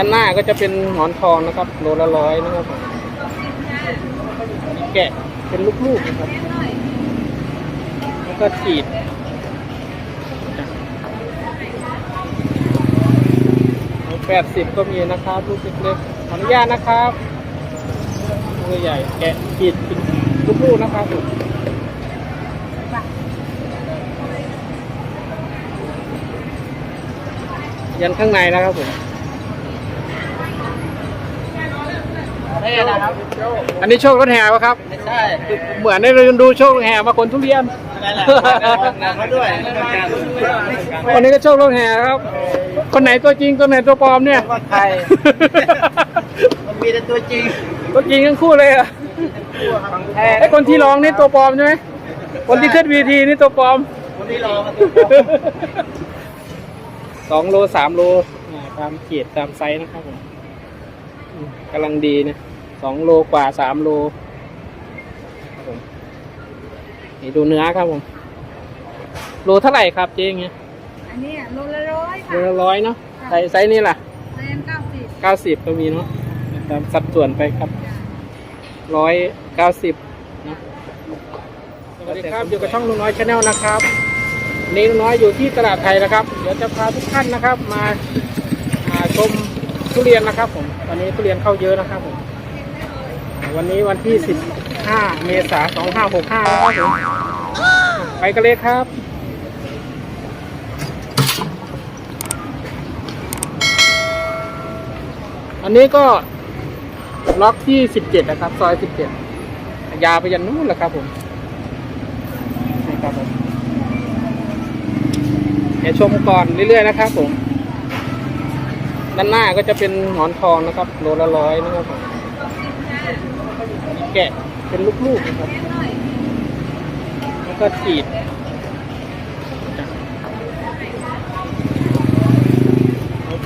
ด้านหน้าก็จะเป็นหมอนทองนะครับโลละร้อยนะครับมีแกะเป็นลูกๆนะครับ แล้วก็ฉีดแปดสิบก็มีนะครับลูกเล็กๆขออนุญาตนะครับมือใหญ่แกะฉีดเป็นลูกๆนะครับยันข้างในนะครับผม นี่นะครับอันนี้โชครถแห่ปะครับ ไม่ใช่เหมือนได้เราดูโชครถแห่มาคนทุเรียนนั่นแหละงานเขาด้วยคนนี้ก็โชครถแห่ครับ คนไหนตัวจริงตัวไหนตัวปลอมเนี่ยว่าใครมันมีแต่ตัวจริงตัวจริงทั้งคู่เลยอะไอ้คนที่ร้องนี่ตัวปลอมใช่ไหมคนที่ขึ้นวีทีนี่ตัวปลอม คนที่รอมาตัวปลอมสองโลสามโลตามเกียรตามไซส์นะครับผมกำลังดีนะ สองโลกว่าสามโลครับผมนี่ดูเนื้อครับผม โลเท่าไหร่ครับเจ๊เงี้ยอันนี้โลละร้อยโลค่ะละร้อยเนาะไซส์ไซส์นี่ล่ะแซนเก้าสิบเก้าสิบก็มีเนาะตามสัดส่วนไปครับ ร้อยเก้าสิบนะสวัสดีครับ อยู่กับช่องลุงน้อยชาแนลนะครับวันนี้ลุงน้อยอยู่ที่ตลาดไทยนะครับ เดี๋ยวจะพาทุกท่านนะครับ มาอ่าชมทุเรียนนะครับผมวันนี้ทุเรียนเข้าเยอะนะครับผม วันนี้วันที่ 15 เมษายน 2565นะครับผมไปกันเลยครับอันนี้ก็ล็อกที่สิบเจ็ดนะครับ ซอยสิบเจ็ดยาวไปยันนู้นแหละครับผมนี่ครับผมเดี๋ยวชมก่อนเรื่อยๆนะครับผม ด้านหน้าก็จะเป็นหมอนทองนะครับ โลละร้อยนะครับผม แกะเป็นลูกๆนะครับ แล้วก็ฉีด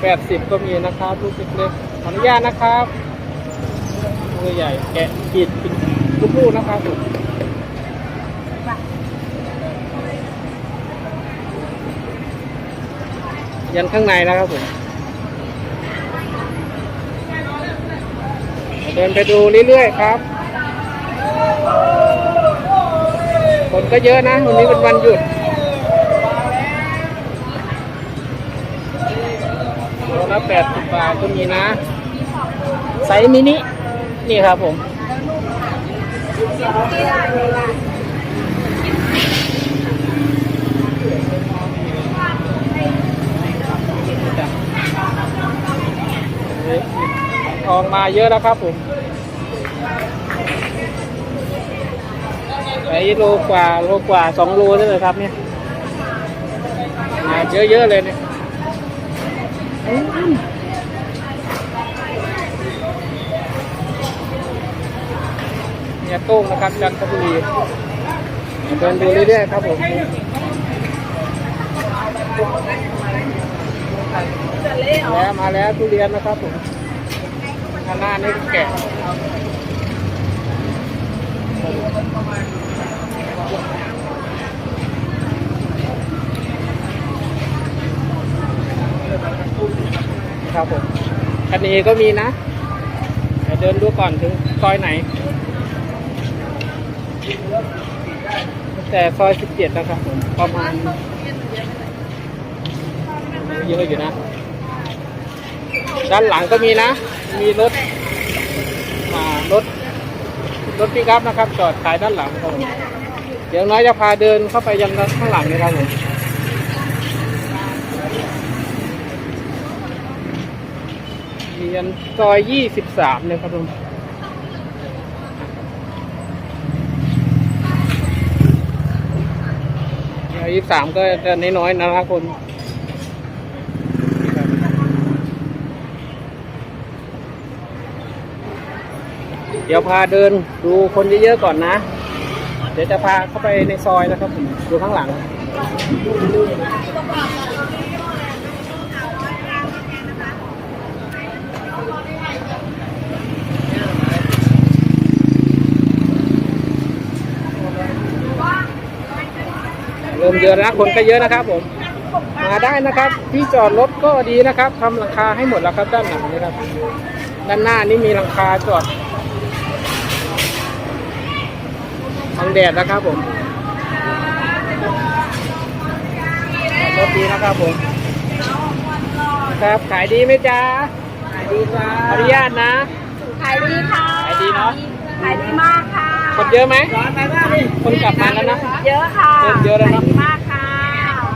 แปดสิบก็มีนะครับลูกเล็กๆขออนุญาตนะครับมือใหญ่แกะฉีดเป็นลูกๆนะครับยันข้างในนะครับผมเดินไปดูเรื่อยๆครับ คน ก็เยอะนะ วันนี้เป็นวันหยุดโลละแปดสิบบาทก็มีนะ ไซส์มินิ นี่ครับผมออกมาเยอะแล้วครับผม ไอ้โลกว่าโลกว่าสองโลได้เลยครับเนี่ยมาเยอะๆเลยเนี่ยเนี่ยโต้งนะครับจันทบุรีเดินดูเรื่อยๆครับผมแล้วมาแล้วทุเรียนนะครับผมข้างหน้านี่แก่ ครับผมคันนี้ก็มีนะเดี๋ยวเดินดูก่อนถึงซอยไหน แต่ซอยสิบเจ็ดนะครับผมประมาณเยอะอยู่นะ ด้านหลังก็มีนะ มีรถรถรถปิกอัพนะครับ จอดขายด้านหลังครับผมเดี๋ยวน้อยจะพาเดินเข้าไปยังข้างหลังนี่ครับผม รียนซอยยี่สิบสามเนี่ยครับผมซอยยี่สามก็จะน้อยๆนะครับคนเดี๋ยวพาเดินดูคนเยอะๆก่อนนะ เดี๋ยวจะพาเข้าไปในซอยนะครับผมดูข้างหลัง เริ่มเยอะแล้วนะคนก็เยอะนะครับผมไมาได้นะครับ ที่จอดรถก็ดีนะครับทำหลังคาให้หมดแล้วครับด้านหลังนี่ครับ ด้านหน้านี่มีหลังคาจอดทังแดดนะครับผมรถดีนะครับผม ครับขายดีไหมจ๊ะขายดีค่ะขออนุญาตนะขายดีค่ะขายดีเนอะขายดีมาก ค่ะคนเยอะไหมร้อนไหมบ้างดิคนกลับมาแล้วนะ เยอะค่ะเริ่มเยอะแล้วเนอะขายดีมากค่ะ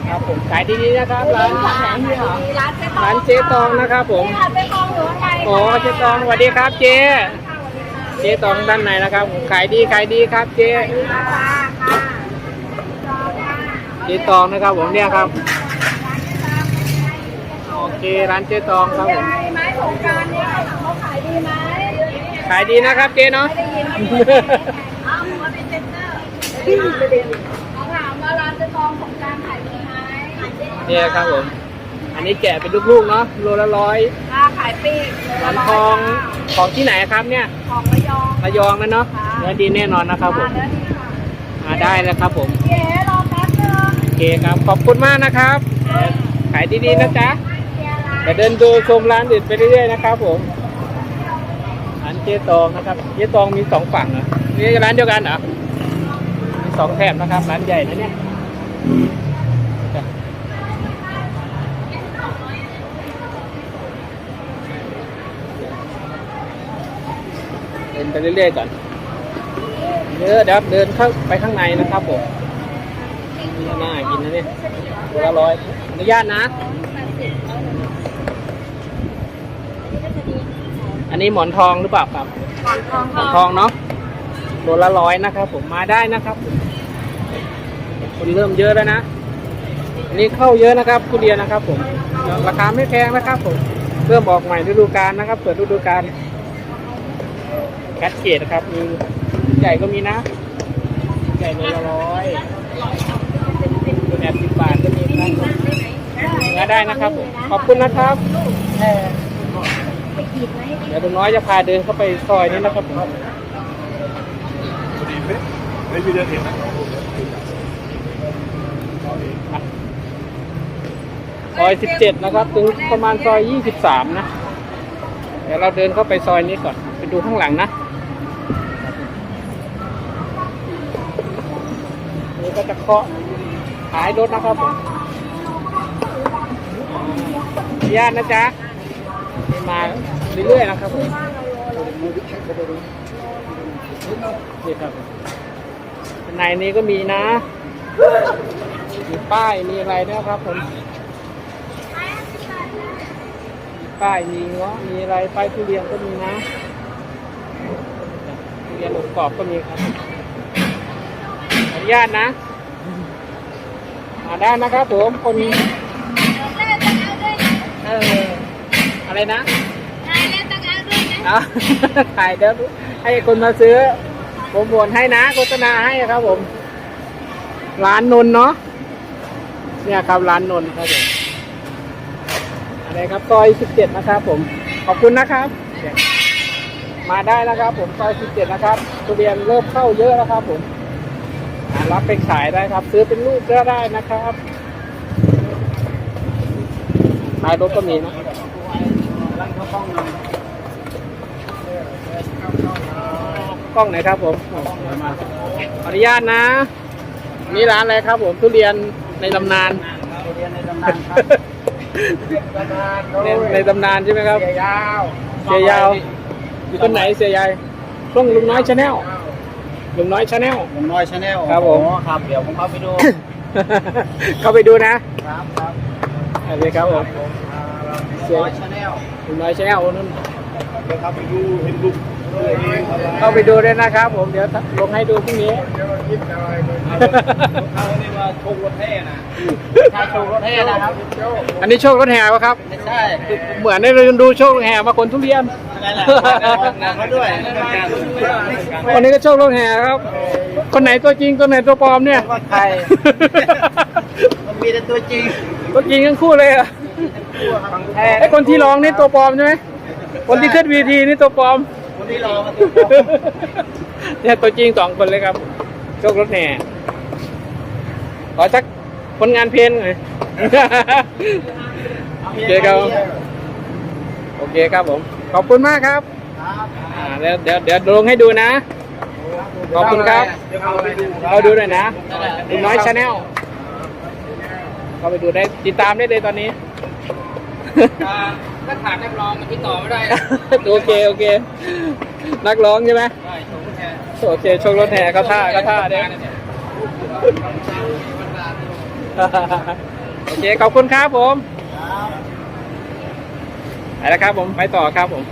ครับผมขายดีๆนะครับร้านขายดีร้านเจ๊ตองร้านเจ๊ตองนะครับผมนี่ค่ะเจ๊ตองหรือว่าไงโอ้เจ๊ตองสวัสดีครับเจ๊เจ๊ตองด้านในนะครับขายดีขายดีครับเจ๊ค่ะค่ะค่ะเจ๊ตองนะครับผมเนี่ยครับโอเคร้านเจ๊ตองครับผมยังไงไหมสงกรารนี้เขาขายดีไหมขายดีนะครับเจ๊เนาะ เขาถามว่าร้านเจ๊ตองสงกรารขายดีไหมเนี่ยครับผม อันนี้แกะเป็นลูกๆเนาะโลละร้อยค่าขายปีกหมอนทองของที่ไหนครับเนี่ย ของระยองระยองนะเนาะค่ะเนื้อดีแน่นอนนะครับผมมาแล้วนี่ค่ะมาได้แล้วครับผมเก๋รอแป๊บนึงโอเคครับ ขอบคุณมากนะครับ ขายดีๆนะจ๊ะเก๋ร้านเดี๋ยวเดินดูชมร้านอื่นไปเรื่อยๆนะครับผมร้านเจ๊ตองนะครับเจ๊ตองมีสองฝั่งเหรอนี่ร้านเดียวกันเหรอมี สองแถบนะครับร้านใหญ่นะเนี่ยจ้ะเดินไปเรื่อยๆก่อนเดี๋ยวเดี๋ยวเดินเข้าไปข้างในนะครับผมนี่น่ากินนะเนี่ยตัวละร้อยอนุญาตนะ อันนี้หมอนทองหรือเปล่าครับ หมอนทองหมอนทองเนาะโลละร้อยนะครับผมมาได้นะครับผม คนเริ่มเยอะแล้วนะอันนี้เข้าเยอะนะครับทุเรียนนะครับ ผม ราคาไม่แพงนะครับผมเริ่มออกใหม่ฤดูกาลนะครับ เปิดฤดูกาลกัดเกตนะครับมีใหญ่ก็มีนะ ใหญ่โลละร้อยแปดสิบบาทก็มีนะครับผมาได้นะครับผมขอบคุณนะครับเดี๋ยวลุงน้อยจะพาเดินเข้าไปซอยนี้นะครับผม ไม่มีเดินเห็นนะ ซอย 17 นะครับ ถึงประมาณซอย 23 นะ เดี๋ยวเราเดินเข้าไปซอยนี้ก่อน ไปดูข้างหลังนะ นี่ก็จะเคาะขายรถนะครับผมญาตินะจ๊ะ มาเรื่อยๆนะครับผมนี่ครับในนี้ก็มีนะ มีป้าย มีอะไรด้วยครับผม มี ป้ายมีเงาะมีอะไรป้ายทุเรียนก็มีนะทุเรียนอบกรอบก็มีครับขออนุญาตนะมาได้นะครับผมคนเล่นตังเอาด้วยนะเอออะไรนะนายเล่นตังเอาด้วยนะเอาถ่ายเดี๋ยวให้คนมาซื้อโปรโมทให้นะโฆษณาให้ครับผม ร้านนนท์เนาะเนี่ยครับร้านนนท์ครับผม อะไรครับซอย 17 นะครับผม ขอบคุณนะครับ มาได้นะครับ ผมซอย 17 นะครับทุเรียนเริ่มเข้าเยอะแล้วครับ ผมรับไปขายได้ครับ ซื้อเป็นลูกก็ได้นะครับท้ายรถก็มีนะกล้องไหนครับผมขออนุญาตนะ นี่ร้านอะไรครับผมทุเรียนในตำนานเรียนในตำนานครับตำนาน ในในตำนานใช่ไหมครับ เสียยาวเสียยาว อยู่ต้นไหนเสียยายช่องลุงน้อยชาแนลลุงน้อยชาแนลผมน้อยชาแนลครับผมครับเดี๋ยวผมเอาไปดู เข้าไปดูนะ ครับครับโอเคครับผมเสียน้อยชาแนลลุงน้อยชาแนลนั่นเดี๋ยวครับไปดูเห็นลูกตัวเองอะไร เข้าไปดูด้วยนะครับผมเดี๋ยวลงให้ดูพรุ่งนี้เดี๋ยวคิดอะไรเลยเขาเรียกว่าโชว์รถแห่นะถ้าโชว์รถแห่นะครับ อันนี้โชครถแห่ปะครับ ไม่ใช่ เหมือนในเราดูโชครถแห่มาคนทุเรียนนั่นแหละเขาด้วยวันนี้ก็โชครถแห่ครับ คนไหนตัวจริงตัวไหนตัวปลอมเนี่ยว่าใครมันมีแต่ตัวจริง ตัวจริงทั้งคู่เลยอะฟังแท้ไอ้คนที่ร้องนี่ตัวปลอมใช่ไหมคนที่ขึ้นวีทีนี่ตัวปลอมคน ที่รอมาตัวเนี่ยตัวจริงสองคนเลยครับโชครถแห่ขอสักคนงานเพลนไงโอเคครับโอเคครับผม ขอบคุณมากครับอ่าเดี๋ยวเดี๋ยวเดี๋ยวลงให้ดูนะ ขอบคุณครับเอาดูเราดูหน่อยนะลุงน้อยชาแนลเข้าไปดูได้ติดตามได้เลยตอนนี้ ถ้าขาดนักร้องมันติดต่อไม่ได้โอเคโอเค นักร้องใช่ไหมใช่ชมแทนโอเคชกรถแห่ก็ท่าก็ท่าเด้โอเคขอบคุณครับผมไปแล้วครับผมไปต่อครับผม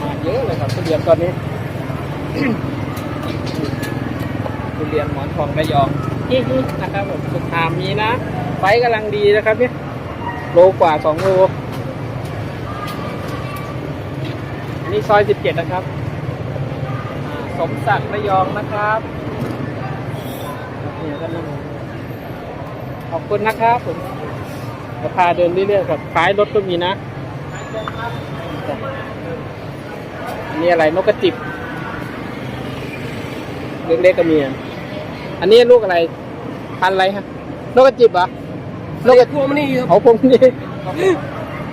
มาเยอะเลยครับทุเรียนตอนนี้ทุเรียนหมอนทองระยองฮิฮินะครับผมสุดทามมีนะ ไฟกำลังดีนะครับเนี่ยโลกว่าสองโลอันนี้ซอยสิบเจ็ดนะครับ สมศักดิ์ระยองนะครับเนี่ยก็นั่งขอบคุณนะครับผมจะพาเดินเรื่อยๆครับท้ายรถก็มีนะอันนี้อะไรนกกระจิบเล็กๆก็มีอันนี้ลูกอะไรพันอะไรฮะนกกระจิบเหรอ นกกพวงมันนี่ครับเขาพวงมณี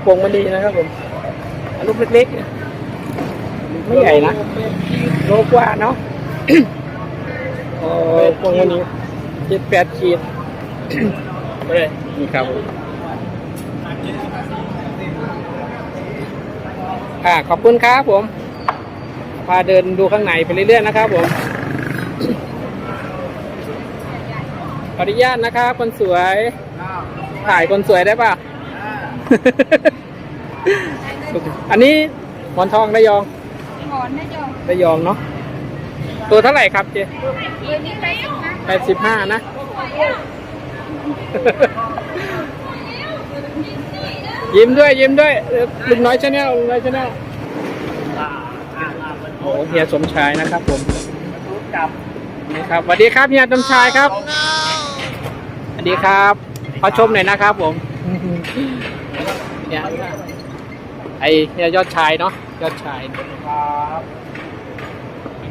พวงมณีนะครับผมลูกเล็กๆ ไม่ใหญ่นะโลกว่าเนาะโอ้พวงมณีเจ็ดแปดขีดไปเลยนี่ครับผมอ่าขอบคุณครับผม พาเดินดูข้างในไปเรื่อยๆนะครับผมขออนุญาตนะครับคนสวย ถ่ายคนสวยได้ป่ะ อันนี้หมอนทองระยองหมอนนะโยมระยองเนาะ ตัวเท่าไหร่ครับเจคืนนี้ไปสิคะแปดสิบห้านะยิ้มด้วยยิ้มด้วยเอ่อลุงน้อยชาแนลลุงน้อยชาแนลโอ้เฮียสมชายนะครับผมจับนี่ครับสวัสดีครับเฮียสมชายครับสวัสดีครับ ขอชมหน่อยนะครับผมเนี่ยไอเฮียยอดชายเนาะยอดชายครับ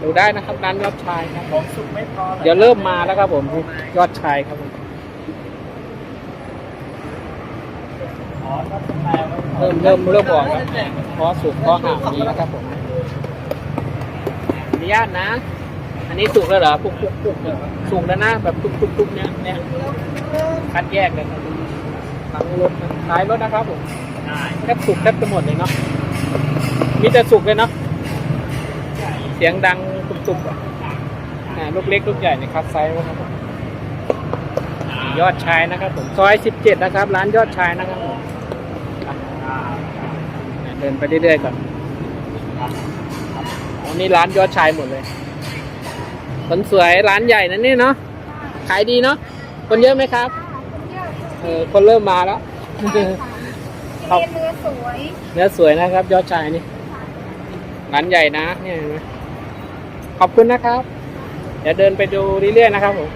ดูได้นะครับร้านยอดชายครับของสุกไม่พอเดี๋ยวเริ่มมาแล้วครับผมยอดชายครับผมอ๋อถ้าเป็นแพงเริ่มเริ่มเริ่มออกแล้วเพราะสุกเพราะห่างนี้นะครับผมอนุญาตนะ อันนี้สุกแล้วเหรอปุกปุกปุกเนี่ยสุกแล้วนะแบบตุกตุกตุกเนี่ยเนี่ยคัดแยกเลยครับทั้งรถทั้งท้ายรถนะครับผมแทบสุกแทบจะหมดเลยเนาะมีแต่สุกเลยเนาะเสียงดังตุบๆอะอ่าลูกเล็กลูกใหญ่ในคัดไซส์นะครับผมยอดชายนะครับผมซอยสิบเจ็ดนะครับ ร้านยอดชายนะครับผมเดินไปเรื่อยๆก่อนอันนี้ร้านยอดชายหมดเลย คนสวยร้านใหญ่นั่นนี่เนาะขายดีเนาะคนเยอะไหมครับเออคนเริ่มมาแล้วเรียนเรือสวยเนื้อสวยนะครับ ยอดชายนี่ร้านใหญ่นะเนี่ยเห็นไหมขอบคุณนะครับ เดี๋ยวเดินไปดูเรื่อยๆนะครับผม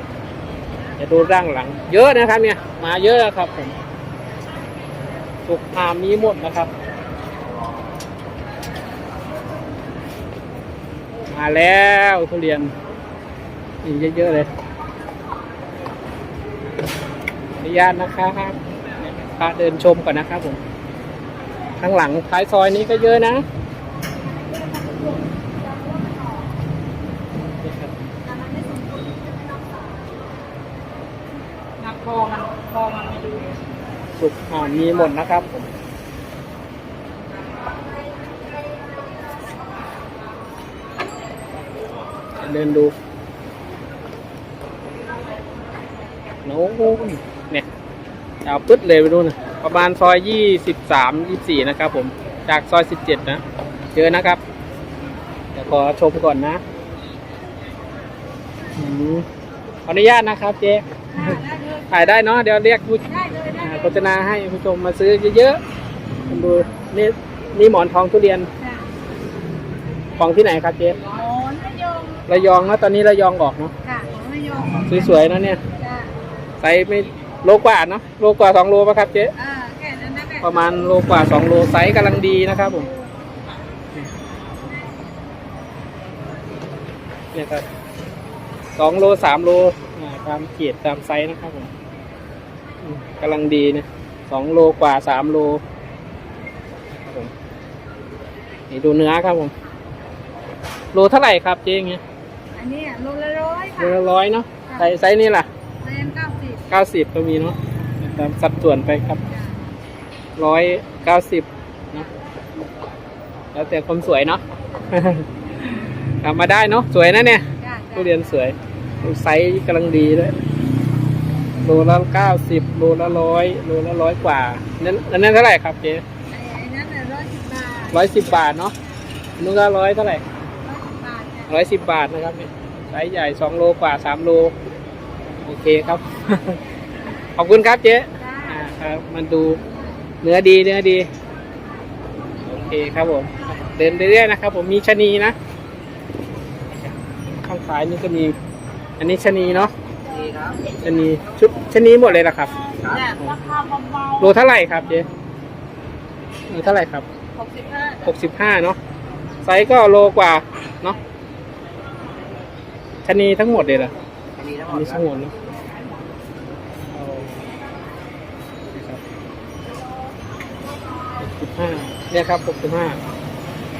เดี๋ยวดูร่างหลัง เยอะนะครับ เนี่ย มาเยอะแล้วครับผมสุกหามมีหมดนะครับ มาแล้วทุเรียน นี่เยอะๆเลยอนุญาตนะครับพาเดินชมก่อนนะครับผมข้างหลังท้ายซอยนี้ก็เยอะนะนักคอมันคอมันไม่ดูสุกอ่ามีหมดนะครับผมเดินดู โน้นเนี่ยยาวปึ๊ดเลยไปดูนะประมาณซอยยี่สิบสามยี่สี่นะครับ ผมจากซอยสิบเจ็ดนะเจอนะครับเดี๋ยวขอชมก่อนนะอืมขออนุญาตนะครับเจ๊ถ่ายได้เนาะเดี๋ยวเรียกผู้ได้เลยได้อ่าเลยโฆษณาให้ผู้ชมมาซื้อเยอะๆดูนี่นี่หมอนทองทุเรียนจ้ะของที่ไหนครับเจ๊หมอนระยองระยองนะตอนนี้ระยองออกเนาะค่ะหมอนระยองสวยๆนะเนี่ยจ้ะ ไซส์ไม่โลกว่าเนาะโลกว่าสองโลป่ะครับเจ๊อ่าแค่นั้นนะแค่ประมาณโลกว่าสองโลไซส์กำลังดีนะครับผมเนี่ยครับสองโลสามโลตามเกียรตามไซส์นะครับผมอืมกำลังดีนะสองโลกว่าสามโลครับผมนี่ดูเนื้อครับผม โลเท่าไหร่ครับเจ๊เงี้ยอันนี้โลละร้อยโลค่ะละร้อยเนาะไซส์ไซส์นี่ล่ะแรน เก้าสิบเก้าสิบก็มีเนาะตามสัดส่วนไปครับร้อยเก้าสิบเนาะแล้วแต่คนสวยเนาะกลับมาได้เนาะสวยนะเนี่ยจ้าทุเรียนสวยไซส์กำลังดีด้วยโลละเก้าสิบโลละร้อยโลละร้อยกว่านั้นอันนั้นเท่าไหร่ครับเจ๊ไอ้นั่นน่ะร้อยสิบบาทร้อยสิบบาทเนาะนู้นก็ร้อยเท่าไหร่ร้อยสิบบาทจ้ะร้อยสิบบาทนะครับเนี่ยไซส์ใหญ่สองโลกว่าสามโล โอเคครับ ขอบคุณครับเจ๊จ้าอ่าครับ มันดูเนื้อดีเนื้อดี โอเคครับผม เดินไปเรื่อยนะครับ ผมมีชะนีนะ ข้างซ้ายนี่ก็มี อันนี้ชะนีเนาะดีครับชะนีชุดชะนีหมดเลยนะครับ จ้ะราคาเบาโลเท่าไหร่ครับเจ๊โลเท่าไหร่ครับ ๆหกสิบห้าหกสิบห้าเนาะไซส์ก็โลกว่าเนาะชะนีทั้งหมดเลยเหรอดีทั้งหมอันดนี้ครัทั้บงหมดเนาะ หกสิบห้าเนี่ยครับหกสิบห้า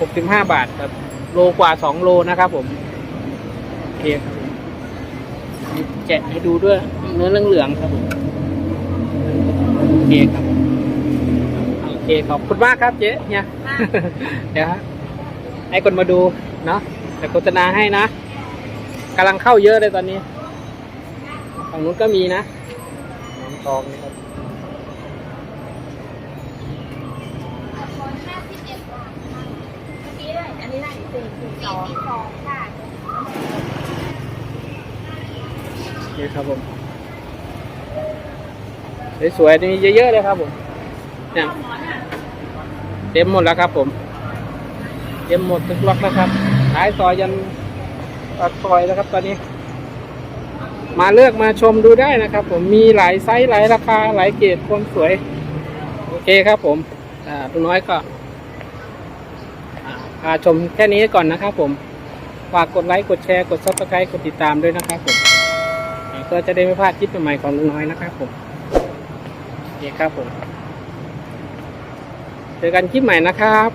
หกสิบห้าบาทครับโลกว่าสองโลนะครับผมโอเคครับผมมีแกะให้ดูด้วยเนื้อเหลืองๆครับผมโอเคครับผมโอเคขอบคุณมากครับเจ๊เนี่ยเดี๋ยวฮะให้คนมาดูเนาะแต่โฆษณาให้นะกำลังเข้าเยอะเลยตอนนี้ฝั่งนู้นก็มีนะน้องตองนะครับ ห้าสิบเอ็ดบาทค่ะเมื่อกี้ได้อันนี้ได้ สี่สี่สองสองค่ะนี่ครับผมสวยๆนี่เยอะๆเลยครับผมเนี่ยเต็มหมดแล้วครับผมเต็มหมดทุกล็อกแล้วครับท้ายซอยยันปากซอยแล้วครับ ตอนนี้ มาเลือกมาชมดูได้นะครับ ผมมีหลายไซส์หลายราคาหลายเกรดคนสวย โอเคครับผมอ่าตัวน้อยก็ ชมแค่นี้ก่อนนะครับผม ฝากกดไลค์ กดแชร์ กดซับสไครต์กดติดตามด้วยนะครับผมเพื่อจะได้ไม่พลาดคลิปใหม่ๆของลุงน้อยนะครับผมโอเคครับผม เจอกันคลิปใหม่นะครับ